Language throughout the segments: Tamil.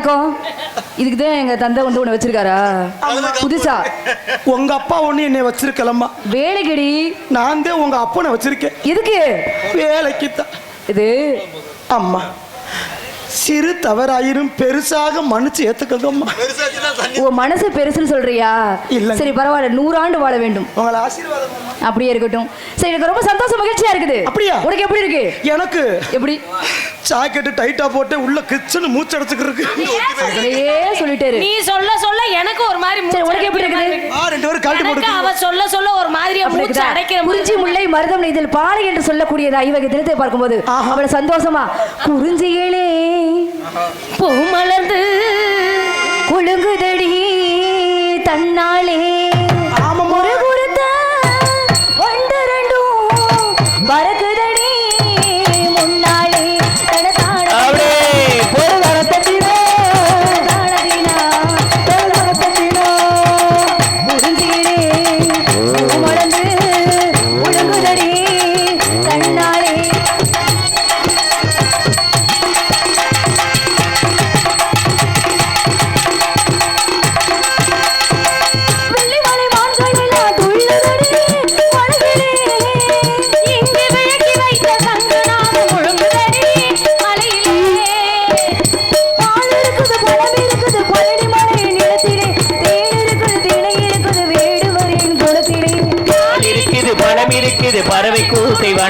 வணக்கம். இதுக்கு தான் எங்க தந்தை வந்து ஒண்ணு வச்சிருக்காரா? புதுசா? உங்க அப்பா ஒண்ணு என்னை வச்சிருக்கலம்மா. வேலைக்கடி? நான் தான் உங்க அப்பனை வச்சிருக்கேன். எதுக்கு? வேலைக்கு தான் இது? அம்மா சிறு தவறாயிரும் பெருசாக மன்னிச்சு ஏத்துக்கங்கம்மா. உன் மனசு பெருசுன்னு சொல்றியா? இல்லைங்க. சரி பரவாயில்ல நூறாண்டு வாழ வேண்டும். உங்களை ஆசீர்வாதம் அம்மா. அப்படியே இருக்கட்டும். சரி எனக்கு ரொம்ப சந்தோஷம் மகிழ்ச்சியா இருக்குது. அப்படியா? உனக்கு எப்படி இருக்கு? எனக்கு எப்படி? ஜாக்கெட்டு டைட்டா போட்டு உள்ள கிச்சனு மூச்சடைச்சுக்கிருக்கு அப்படியே சொல்லிட்டாரு? நீ சொல்ல சொல்ல எனக்கு ஒரு மாதிரி சரி, மூச்சு உனக்கு எப்படி இருக்குது? மாதிரி ஆ ரெண்டு பேரும் கழட்டி போட்டு அவ சொல்ல சொல்ல ஒரு அப்படி மூச்சு? அடைக்கிற குறிஞ்சி முல்லை மருதம் நெய்தல் பாலை என்று சொல்லக்கூடிய இந்த ஐவகை தினத்தை பார்க்கும்போது. ஆஹா. அவளை சந்தோஷமா? குறிஞ்சிகளே பூமலர்ந்து மலர்ந்து தன்னாலே.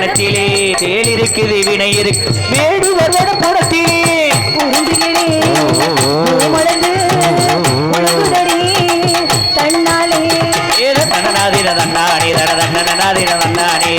வனத்திலே தேல் இருக்குது வினை இருக்கு வேடுவர் பூமலர்ந்து உலகுதடி தன்னாலே. ஏத தன்னநாதின தன்னானே தன தன்னநாதின தன்னானே.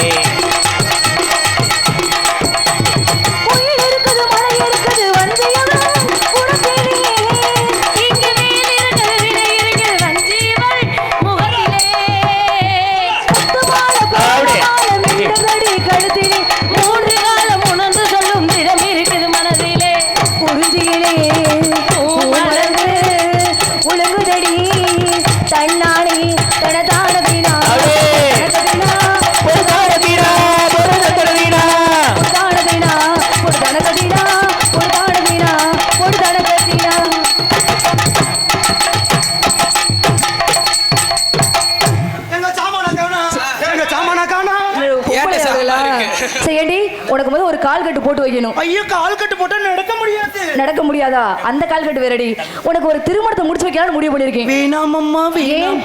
முதல்ல ஒரு கால் கட்டு போட்டு வைக்கணும். ஐயோ கால் கட்டு போட்டா நடக்க முடியாது. நடக்க முடியாதா? அந்த கால் கட்டு வேறடி. உனக்கு ஒரு திருமணத்தை முடிச்சு வைக்கலாம்னு முடிவு பண்ணிருக்கேன் வேணாமம்மா ஏன்?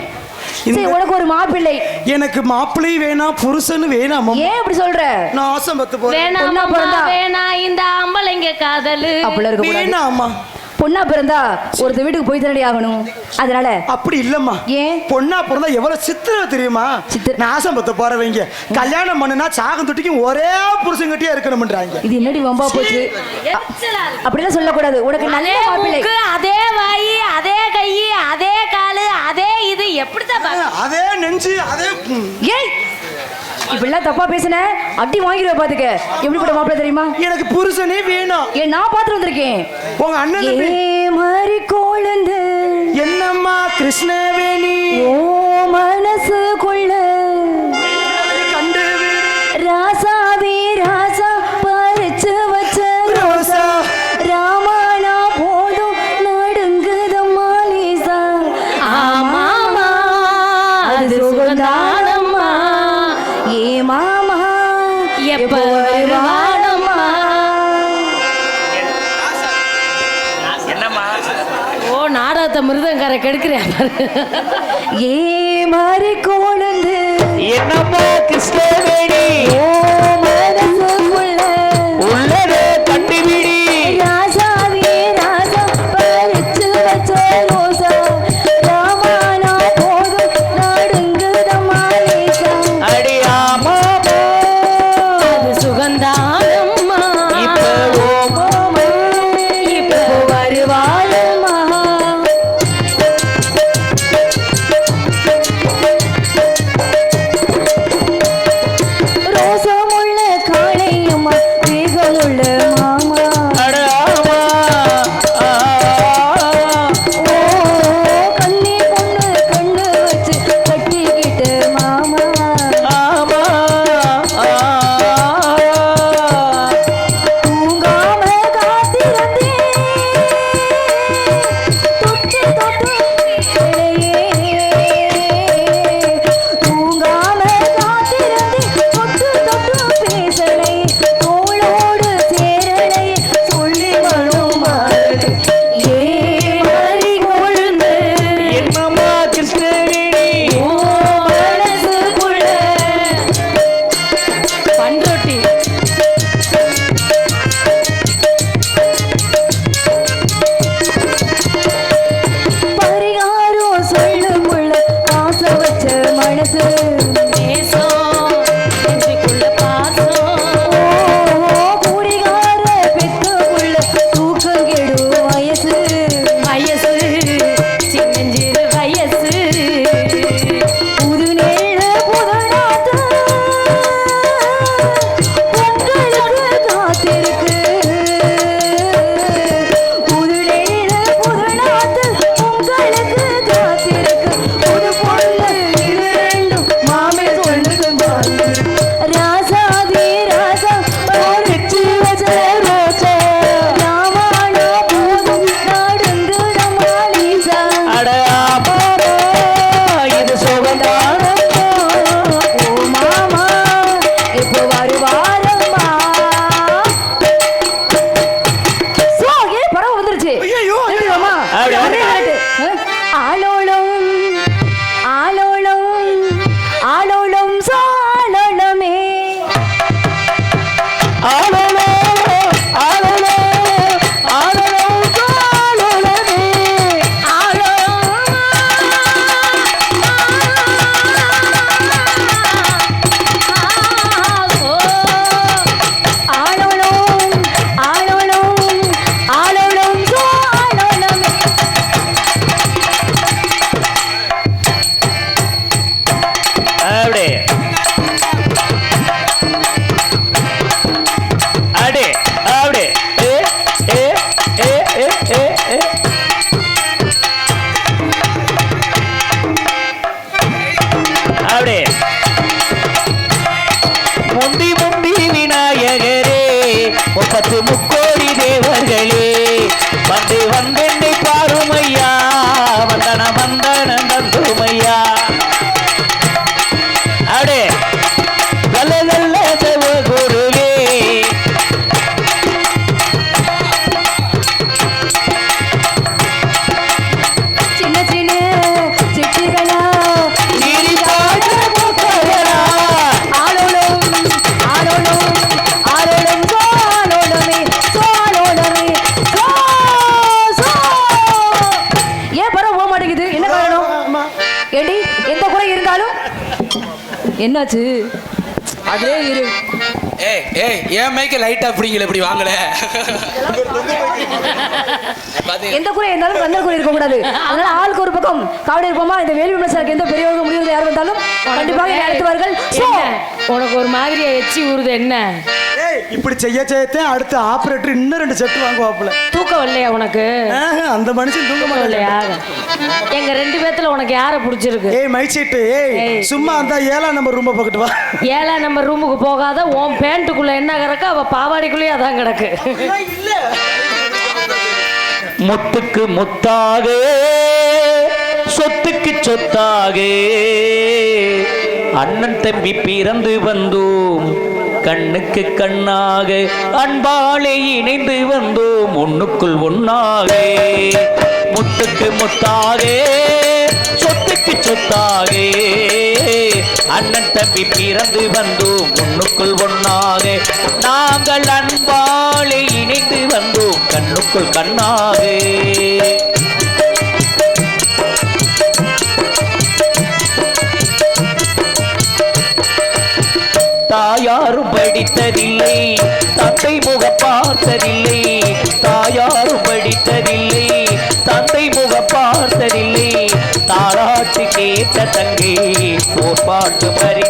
வேணாம் உனக்கு ஒரு மாப்பிள்ளை. எனக்கு மாப்பிள்ளை வேணாம் புருஷன் வேணாம் ஏன் அப்படி சொல்ற? நான் ஆசம் பத்து போறேன். வேணாம் அம்மா? வேணாம் இந்த ஆம்பளைங்க காதலு. அப்படிலாம் இருக்க வேணாம்மா. பொண்ணா பிறந்தா ஒருத்த வீட்டுக்கு போய் தானடி ஆகணும்? அதனால அப்படி இல்லம்மா. ஏன்? பொண்ணா பிறந்தா எவ்வளவு சித்திர தெரியுமா? சித்திர- நாசம் பத்த போறவங்க. கல்யாணம் பண்ணுனா சாகம் தொட்டிக்கும் ஒரே புருஷங்கிட்டே இருக்கணும்ன்றாங்க. இது என்னடி வம்பா போச்சு. அப்படிலாம் சொல்லக்கூடாது. உனக்கு நல்ல அதே மாப்பிள்ளை. அதே வாய் அதே கை அதே காலு அதே இது. எப்படித்தான் பாக்க- அதே நெஞ்சு அதே. ஏய் இப்படிலாம் தப்பா பேசுன? அடி வாங்கிடுவ பாத்துக்க. எப்படிப்பட்ட மாப்பிள்ளை தெரியுமா? எனக்கு புருஷனே வேணும். ஏன் நான் பார்த்து வந்திருக்கேன். உங்க அண்ணன் ஏ மாதிரி கோழந்து. என்னம்மா கிருஷ்ணவேணி? ஓ மனசுக்குள்ள கண்டு நாடகத்தை மிருதங்கரை கெடுக்கிறியா பாரு ஏ மாதிரி கோணந்து என்னம்மா கிருஷ்ணவேணி গেছে என்னாச்சு? அதே இரு. ஏய் ஏய் ஏன் மைக்க லைட்டா பிடிங்கல இப்படி வாங்கல. எந்த குறை இருந்தாலும் கந்தல் குறை இருக்க கூடாது. அதனால ஆளுக்கு ஒரு பக்கம் காவடி இருப்போமா? இந்த வேள்வி விமர்சனக்கு எந்த பெரியவங்க முடிவு யார் வந்தாலும் கண்டிப்பாக நடத்துவார்கள்? உனக்கு ஒரு மாதிரியா எச்சி ஊறுது என்ன? இப்படி செய்ய செய்யத்தான் அடுத்த ஆபரேட்டர் இன்னும் ரெண்டு செட்டு வாங்குவாப்புல. தூக்கம் வரலையா உனக்கு? ஆஹ், அந்த மனுஷன் தூங்க தூக்கம் இல்லையா மாட்டேன் எங்க ரெண்டு பேத்துல உனக்கு யாரை பிடிச்சிருக்கு? ஏய் மைச்சீட்டு ஏய் ஏய். சும்மா அந்த ஏழாம் நம்பர் ரூமை பக்கத்து வா. ஏழாம் நம்பர் ரூமுக்கு போகாத உன் பேண்ட்டுக்குள்ள என்ன கிடக்கு? அவ பாவாடைக்குள்ளேயே அதான் கிடக்கு. இல்ல. முத்துக்கு முத்தாக சொத்துக்கு சொத்தாக. அண்ணன் தம்பி பிறந்து வந்தோம் கண்ணுக்கு கண்ணாக அன்பாலே இணைந்து வந்தோம் ஒண்ணுக்குள் ஒண்ணாக முத்துக்கு முத்தாக சொத்துக்கு சொத்தாக அண்ணன் தம்பி பிறந்து வந்தோம் ஒண்ணுக்குள் ஒண்ணாக. நாங்கள் அன்பாலே இணைந்து வந்தோம் கண்ணுக்குள் கண்ணாக தாயாரும் படித்ததில்லை. தந்தை முக பார்த்ததில்லை. தாயாரும் படித்ததில்லை. தந்தை முக பார்த்ததில்லை. தாராட்டு கேட்ட தங்கை போர்பாட்டு மறித்ததில்லை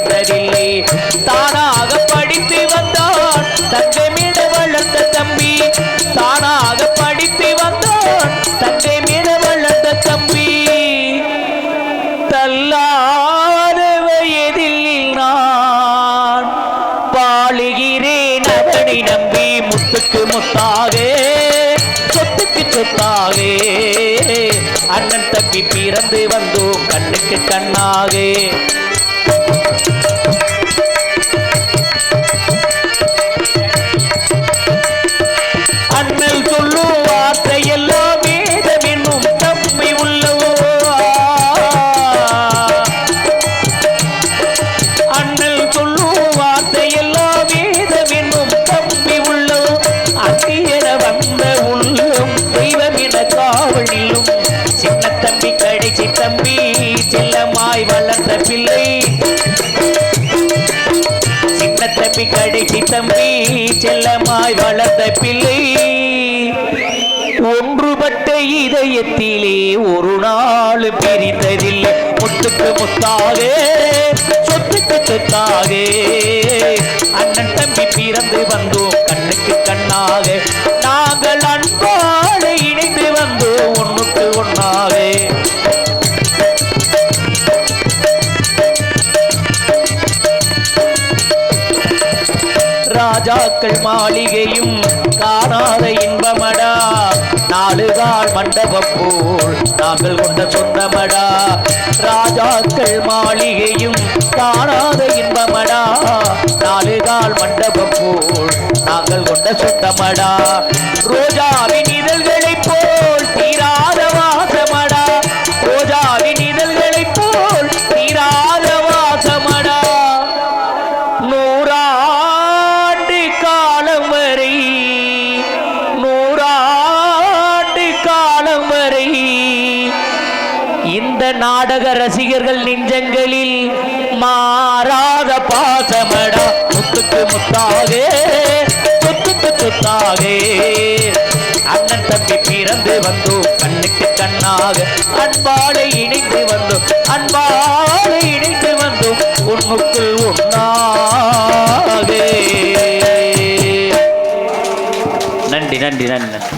முத்துக்கு சொத்துக்கு சொத்தாவே. அண்ணன் தம்பி பிறந்து வந்தோம் கண்ணுக்கு கண்ணாவே. பிள்ளை. ஒன்றுபட்ட இதயத்திலே ஒரு நாள் பிரிந்ததில்லை முத்துக்கு முத்தாக சொத்துக்கு சொத்தாக அண்ணன் தம்பி பிறந்து வந்தோம் கண்ணுக்கு கண்ணாக நாங்கள் ராஜாக்கள் மாளிகையும் காணாத இன்பமடா. நாலுகால் மண்டபம் போல் நாங்கள் கொண்ட சொந்தமடா. ராஜாக்கள் மாளிகையும் காணாத இன்பமடா. நாலுகால் மண்டபம் போல் நாங்கள் கொண்ட சொந்தமடா. ரோஜாவின் இதழ்கள் ரசிகர்கள் நெஞ்சங்களில் மாறாத பாசமடா. முத்துக்கு முத்தாகே சொத்துக்கு சொத்தாக அண்ணன் தம்பி பிறந்து வந்தோம் கண்ணுக்கு கண்ணாக. அன்பாடு இணைந்து வந்தோம் அன்பாடு இணைந்து வந்தோம் உன்னுக்குள் ஒண்ணாக நன்றி நன்றி நன்றி.